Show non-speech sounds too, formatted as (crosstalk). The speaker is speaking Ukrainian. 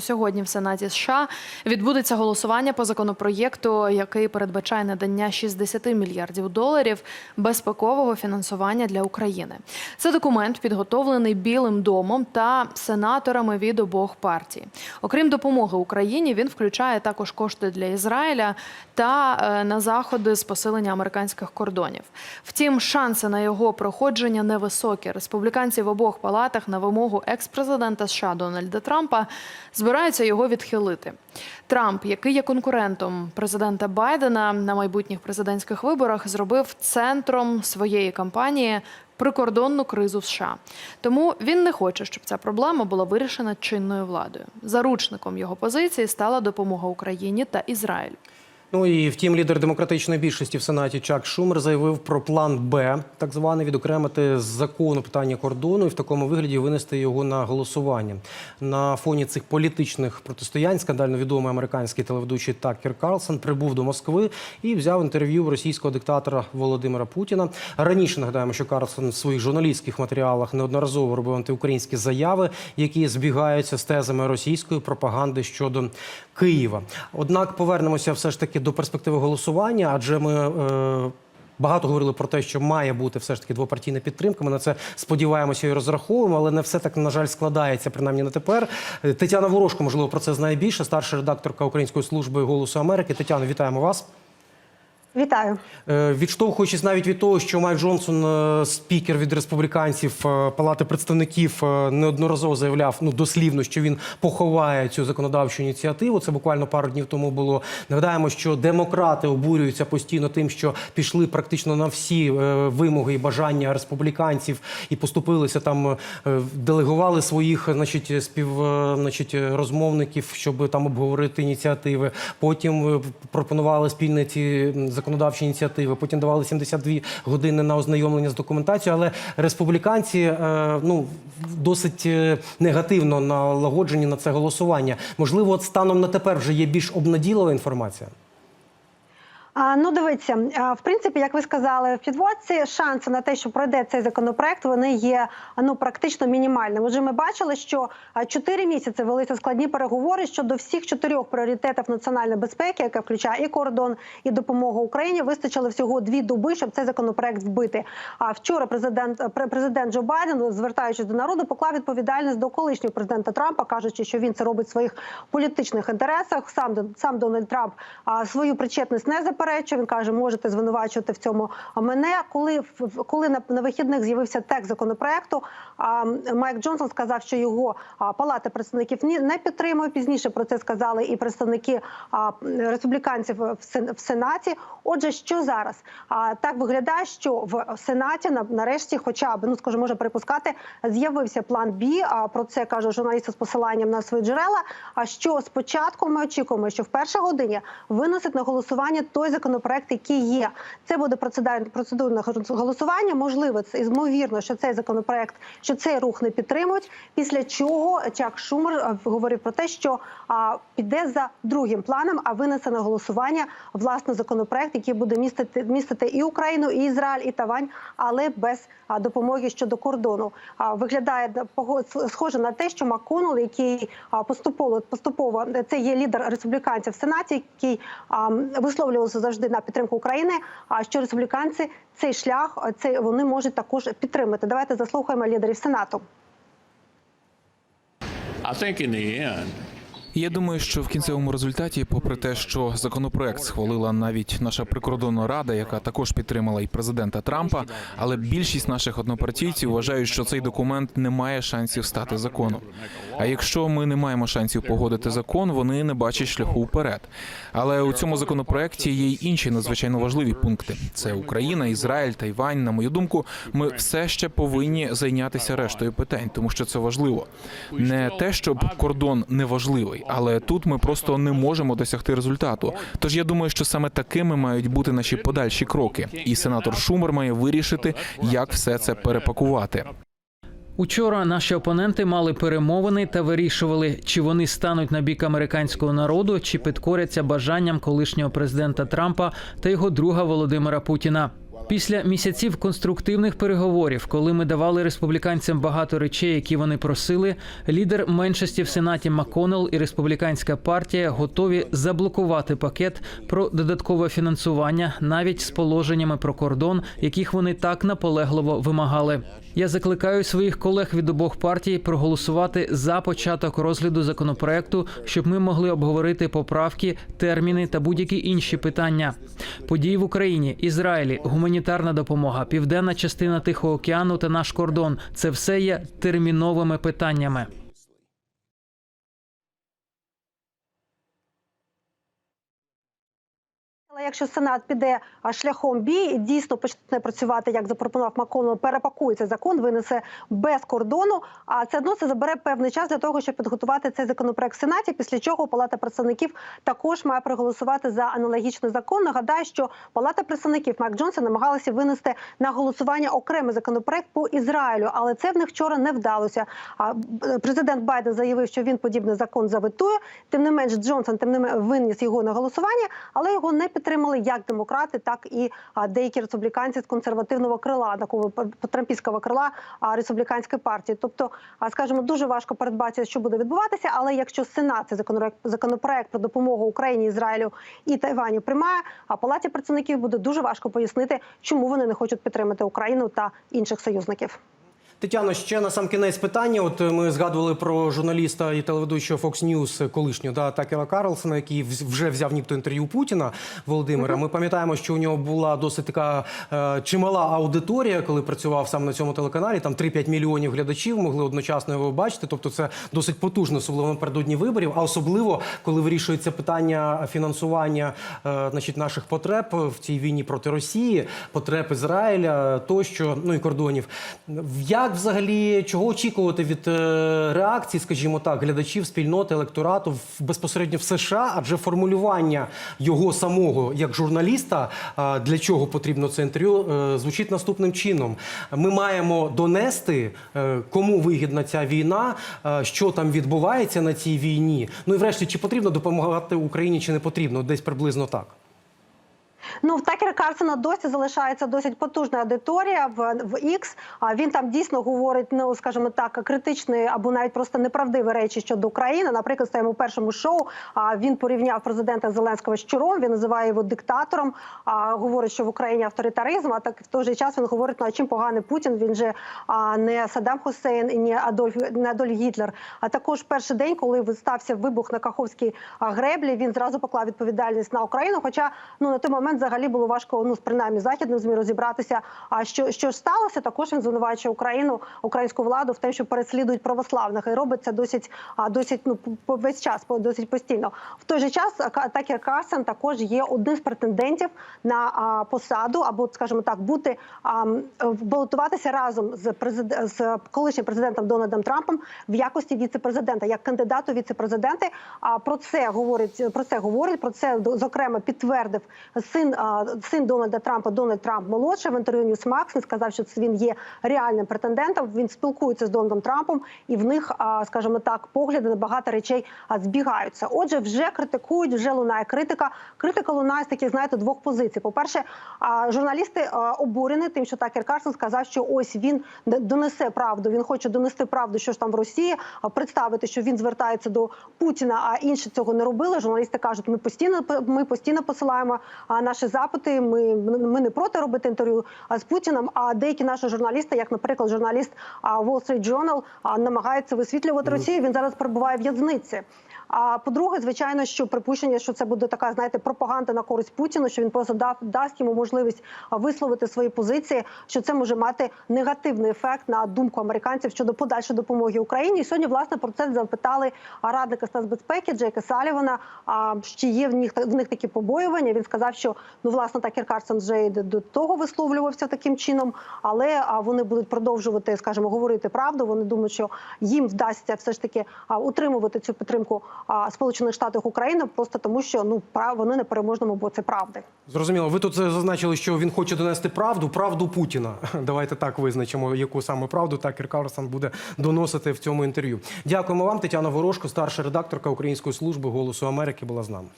Сьогодні в Сенаті США відбудеться голосування по законопроєкту, який передбачає надання 60 мільярдів доларів безпекового фінансування для України. Це документ, підготовлений Білим домом та сенаторами від обох партій. Окрім допомоги Україні, він включає також кошти для Ізраїля та е, на заходи з посилення американських кордонів. Втім, шанси на його проходження невисокі. Республіканці в обох палатах на вимогу екс-президента США Дональда Трампа збираються його відхилити. Трамп, який є конкурентом президента Байдена на майбутніх президентських виборах, зробив центром своєї кампанії прикордонну кризу США. Тому він не хоче, щоб ця проблема була вирішена чинною владою. Заручником його позиції стала допомога Україні та Ізраїлю. Ну і втім, лідер демократичної більшості в Сенаті Чак Шумер заявив про план Б, так званий відокремити з закону питання кордону і в такому вигляді винести його на голосування. На фоні цих політичних протистоянь скандально відомий американський телеведучий Такер Карлсон прибув до Москви і взяв інтерв'ю російського диктатора Володимира Путіна. Раніше нагадаємо, що Карлсон в своїх журналістських матеріалах неодноразово робив антиукраїнські заяви, які збігаються з тезами російської пропаганди щодо Києва. Однак повернемося все ж таки до перспективи голосування, адже ми. Е, Багато говорили про те, що має бути все ж таки двопартійна підтримка. Ми на це сподіваємося і розраховуємо, але не все так на жаль складається, принаймні на тепер. Е, Тетяна Ворожко, можливо, про це знає більше. Старша редакторка Української служби голосу Америки. Тетяно, вітаємо вас. Вітаю. Е, Відштовхуючись навіть від того, що Майк Джонсон, е, спікер від республіканців е, Палати представників, неодноразово заявляв ну дослівно, що він поховає цю законодавчу ініціативу. Це буквально пару днів тому було. Нагадаємо, що демократи обурюються постійно тим, що пішли практично на всі вимоги і бажання республіканців і поступилися там, делегували своїх, значить, спів, значить, розмовників, щоб там обговорити ініціативи. Потім пропонували спільні ці м, законодавчі ініціативи. Потім давали 72 години на ознайомлення з документацією. Але республіканці е, ну досить е, негативно налагоджені на це голосування. Можливо, от станом на тепер вже є більш обнаділова інформація. Ну, дивіться, в принципі, як ви сказали в підводці, шанси на те, що пройде цей законопроект, вони є ну практично мінімальними. Отже, ми бачили, що а, чотири місяці велися складні переговори щодо всіх чотирьох пріоритетів національної безпеки, яка включає і кордон, і допомогу Україні. Вистачило всього дві доби, щоб цей законопроект вбити. А вчора президент пре- президент Джо Байден, звертаючись до народу, поклав відповідальність до колишнього президента Трампа, кажучи, що він це робить в своїх політичних інтересах. Сам сам Дональд Трамп свою причетність не заперечує. Він каже, можете звинувачувати в цьому мене. Коли коли на, на вихідних з'явився текст законопроекту, а, Майк Джонсон сказав, що його а, палата представників не підтримує. Пізніше про це сказали і представники а, республіканців в Сен- в Сенаті. Отже, що зараз? А так виглядає, що в Сенаті на нарешті, хоча б ну скажімо, може припускати, з'явився план Бі. А про це каже журналіст з посиланням на свої джерела. А що спочатку ми очікуємо, що в першій годині виносить на голосування той законопроект, який є. Це буде процедурне голосування. Можливо, це ймовірно, що цей законопроект, що цей рух не підтримують. Після чого Чак Шумер е, говорив про те, що а, піде за другим планом, а винесе на голосування власне законопроект, який буде містити містити і Україну, і Ізраїль, і Тавань, але без а, допомоги щодо кордону. А, виглядає да, схоже на те, що Макконел, який поступово поступово це є лідер республіканців в Сенаті, який а, висловлювався завжди на підтримку України. А що республіканці цей шлях цей вони можуть також підтримати. Давайте заслухаємо лідерів Сенату. I think in the end, Я думаю, що в кінцевому результаті, попри те, що законопроект схвалила навіть наша прикордонна рада, яка також підтримала і президента Трампа, але більшість наших однопартійців вважають, що цей документ не має шансів стати законом. А якщо ми не маємо шансів погодити закон, вони не бачать шляху вперед. Але у цьому законопроекті є й інші надзвичайно важливі пункти: це Україна, Ізраїль, Тайвань. На мою думку, ми все ще повинні зайнятися рештою питань, тому що це важливо. Не те, щоб кордон не важливий, але тут ми просто не можемо досягти результату. Тож я думаю, що саме такими мають бути наші подальші кроки, і сенатор Шумер має вирішити, як все це перепакувати. Учора наші опоненти мали перемовини та вирішували, чи вони стануть на бік американського народу, чи підкоряться бажанням колишнього президента Трампа та його друга Володимира Путіна. Після місяців конструктивних переговорів, коли ми давали республіканцям багато речей, які вони просили, лідер меншості в сенаті Маконел і республіканська партія готові заблокувати пакет про додаткове фінансування, навіть з положеннями про кордон, яких вони так наполегливо вимагали. Я закликаю своїх колег від обох партій проголосувати за початок розгляду законопроекту, щоб ми могли обговорити поправки, терміни та будь-які інші питання. Події в Україні, Ізраїлі, гуманітарна допомога, південна частина Тихого океану та наш кордон це все є терміновими питаннями. Але якщо Сенат піде шляхом бій дійсно почне працювати, як запропонував Маконов, перепакує цей закон, винесе без кордону. А це одно це забере певний час для того, щоб підготувати цей законопроект в Сенаті. Після чого Палата представників також має проголосувати за аналогічний закон. Нагадаю, що Палата представників Майк Джонсон намагалася винести на голосування окремий законопроект по Ізраїлю, але це в них вчора не вдалося. А президент Байден заявив, що він подібний закон заветує. Тим не менш, Джонсон тим не менш виніс його на голосування, але його не підтримали як демократи, так і деякі республіканці з консервативного крила, такого трампійського крила республіканської партії. Тобто, скажімо, дуже важко передбачити, що буде відбуватися. Але якщо Сенат цей законопроект, законопроект про допомогу Україні, Ізраїлю і Тайваню приймає, а палаті представників буде дуже важко пояснити, чому вони не хочуть підтримати Україну та інших союзників. Тетяно, ще на сам кінець питання. От е, ми згадували про журналіста і телеведучого Fox News колишнього да, Такера Карлсона, який вже взяв нібито інтерв'ю Путіна Володимира. Ми пам'ятаємо, що у нього була досить така е, чимала аудиторія, коли працював саме на цьому телеканалі. Там 3-5 мільйонів глядачів могли одночасно його бачити. Тобто, це досить потужно, особливо напередодні виборів. А особливо, коли вирішується питання фінансування е, значить, наших потреб в цій війні проти Росії, потреб Ізраїля тощо, ну і кордонів. Як взагалі чого очікувати від е, реакції, скажімо так, глядачів, спільноти, електорату в- безпосередньо в США? Адже формулювання його самого як журналіста, а, для чого потрібно це інтерв'ю, е, звучить наступним чином: ми маємо донести, е, кому вигідна ця війна, е, що там відбувається на цій війні. Ну і врешті, чи потрібно допомагати Україні, чи не потрібно? Десь приблизно так. Ну в Такера Карсона досі залишається досить потужна аудиторія в, в X. А він там дійсно говорить, ну скажімо так, критичні або навіть просто неправдиві речі щодо України. Наприклад, в своєму першому шоу а, він порівняв президента Зеленського з Чуром. Він називає його диктатором. А говорить, що в Україні авторитаризм. А так в той же час він говорить, ну а чим поганий Путін. Він же а, не Саддам Хусейн і не Адольф не Адольф Гітлер. А також перший день, коли стався вибух на Каховській греблі, він зразу поклав відповідальність на Україну. Хоча ну на той момент взагалі було важко, ну принаймні західним змі розібратися. А що, що ж сталося? Також він звинувачує Україну, українську владу в те, що переслідують православних, і робить це досить, а досить ну весь час, досить постійно. В той же час Такер Карсон також є одним з претендентів на посаду, або скажімо так, бути балотуватися разом з президент з колишнім президентом Дональдом Трампом в якості віце-президента, як кандидату віце-президенти. А про це говорить про це говорить. Про це зокрема підтвердив син а, син Дональда Трампа, Дональд Трамп молодший в інтерв'ю Newsmax. Він сказав, що він є реальним претендентом. Він спілкується з Дональдом Трампом, і в них, скажімо так, погляди на багато речей збігаються. Отже, вже критикують, вже лунає критика. Критика лунає з таких, знаєте, двох позицій. По перше, журналісти обурені тим, що Такер Карсон сказав, що ось він донесе правду. Він хоче донести правду, що ж там в Росії, представити, що він звертається до Путіна, а інші цього не робили. Журналісти кажуть, ми постійно ми постійно посилаємо а, наші запити. Ми, ми не проти робити інтерв'ю з Путіним. А деякі наші журналісти, як, наприклад, журналіст Wall Street Journal, намагаються висвітлювати Росію. Він зараз перебуває в в'язниці. А по-друге, звичайно, що припущення, що це буде така, знаєте, пропаганда на користь Путіну, що він просто дав дасть йому можливість висловити свої позиції, що це може мати негативний ефект на думку американців щодо подальшої допомоги Україні. І сьогодні власне про це запитали радника з безпеки Джейка Салівана. А чи є в них в них такі побоювання? Він сказав, що ну власне Такер Карсон вже й до- того висловлювався таким чином, але вони будуть продовжувати, скажімо, говорити правду. Вони думають, що їм вдасться все ж таки утримувати цю підтримку Сполучених Штатів України, просто тому, що ну вони на переможному боці правди. Зрозуміло, ви тут зазначили, що він хоче донести правду, правду Путіна. (laughs) Давайте так визначимо, яку саме правду Такер Карлсон буде доносити в цьому інтерв'ю. Дякуємо вам, Тетяна Ворожко, старша редакторка Української служби Голосу Америки, була з нами.